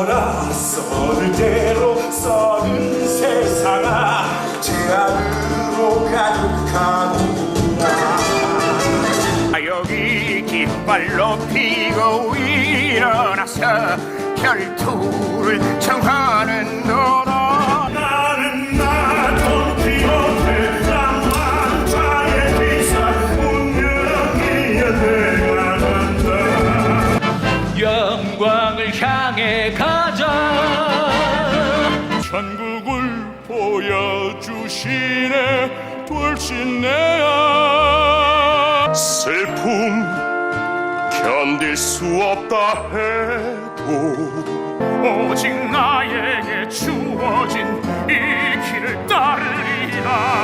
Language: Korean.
써라. 써를 대로 써는 세상아. 제 안으로 가득하구나. 아, 여기 깃발로 피고 일어나서 결투를 향해 가자. 천국을 보여주시네 돌진내야. 슬픔 견딜 수 없다 해도 오직 나에게 주어진 이 길을 따르리라